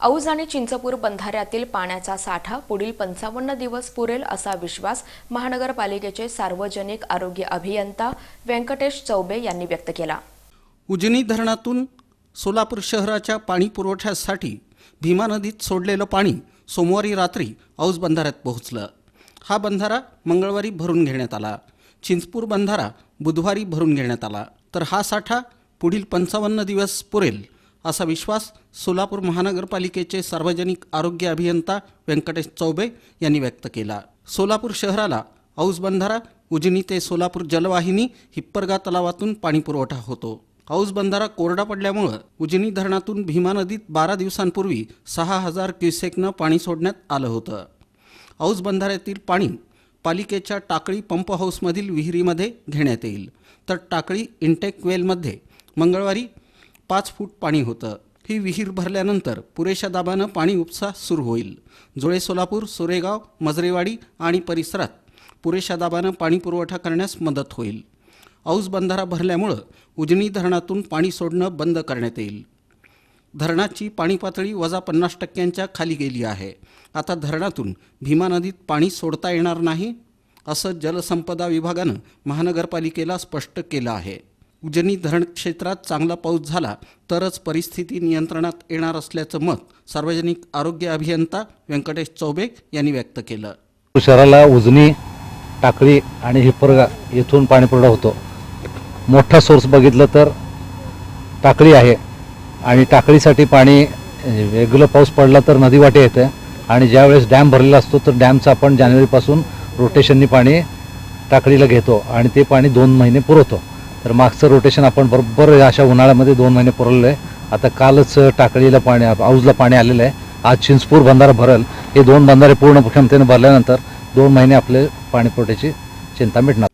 औज आणि चिंचपूर बंधाऱ्यातील पाण्याचा साठा पुढील पंचावन्न दिवस पुरेल असा विश्वास महानगरपालिकेचे सार्वजनिक आरोग्य अभियंता व्यंकटेश चौबे यांनी व्यक्त केला. उजनी धरणातून सोलापूर शहराच्या पाणी पुरवठ्यासाठी भीमा नदीत सोडलेलं पाणी सोमवारी रात्री औज बंधाऱ्यात पोहोचलं. हा बंधारा मंगळवारी भरून घेण्यात आला. चिंचपूर बंधारा बुधवारी भरून घेण्यात आला. तर हा साठा पुढील पंचावन्न दिवस पुरेल असा विश्वास सोलापूर महानगरपालिकेचे सार्वजनिक आरोग्य अभियंता व्यंकटेश चौबे यांनी व्यक्त केला. सोलापूर शहराला औस बंधारा उजनी ते सोलापूर जलवाहिनी हिप्परगा तलावातून पाणीपुरवठा होतो. औस बंधारा कोरडा पडल्यामुळं उजनी धरणातून भीमा नदीत बारा दिवसांपूर्वी सहा हजार क्युसेकनं पाणी सोडण्यात आलं होतं. औस बंधाऱ्यातील पाणी पालिकेच्या टाकळी पंप हाऊसमधील विहिरीमध्ये घेण्यात येईल. तर टाकळी इंटेक वेलमध्ये मंगळवारी पाच फूट पाणी होतं. ही विहीर भरल्यानंतर पुरेशा दाबानं पाणी उपसा सुरू होईल. जुळे सोलापूर सोरेगाव मजरेवाडी आणि परिसरात पुरेशा दाबानं पाणी पुरवठा करण्यास मदत होईल. औस बंधारा भरल्यामुळं उजनी धरणातून पाणी सोडणं बंद करण्यात येईल. धरणाची पाणी पातळी वजा पन्नास टक्क्यांच्या खाली गेली आहे. आता धरणातून भीमा नदीत पाणी सोडता येणार नाही असं जलसंपदा विभागानं महानगरपालिकेला स्पष्ट केलं आहे. उजनी धरण क्षेत्रात चांगला पाऊस झाला तरच परिस्थिती नियंत्रणात येणार असल्याचं मत सार्वजनिक आरोग्य अभियंता व्यंकटेश चौबे यांनी व्यक्त केलं. शहराला उजनी टाकळी आणि हिपरगा येथून पाणी पुरवठा होतो. मोठा सोर्स बघितलं तर टाकळी आहे आणि टाकळीसाठी पाणी रेग्युलर पाऊस पडला तर नदीवाटे येतं आणि ज्यावेळेस डॅम भरलेला असतो तर डॅमचं आपण जानेवारीपासून रोटेशननी पाणी टाकळीला घेतो आणि ते पाणी दोन महिने पुरवतो. तर मागचं रोटेशन आपण बरोबर अशा उन्हाळ्यामध्ये दोन महिने पुरवलं आहे. आता कालच टाकळीला पाणी औजला पाणी आलेलं आहे. आज चिंचपूर बंधारा भरल. हे दोन बंधारे पूर्ण क्षमतेने भरल्यानंतर दोन महिने आपले पाणी पुरवठ्याची चिंता मिटणार.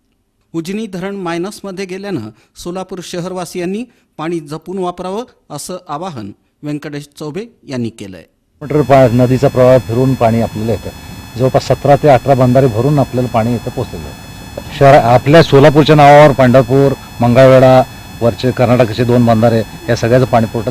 उजनी धरण मायनसमध्ये गेल्यानं सोलापूर शहरवासियांनी पाणी जपून वापरावं असं आवाहन व्यंकटेश चौबे यांनी केलं आहे मीटर पा नदीचा प्रवाह फिरून पाणी आपल्याला येतं. जवळपास सतरा ते अठरा बंधारे भरून आपल्याला पाणी इथं पोचलेलं आहे. शहर आपल्या सोलापूरच्या नावावर पंढरपूर मंगळवेढा वरचे कर्नाटकाचे दोन बंधारे या सगळ्याचं पाणी पुरवठा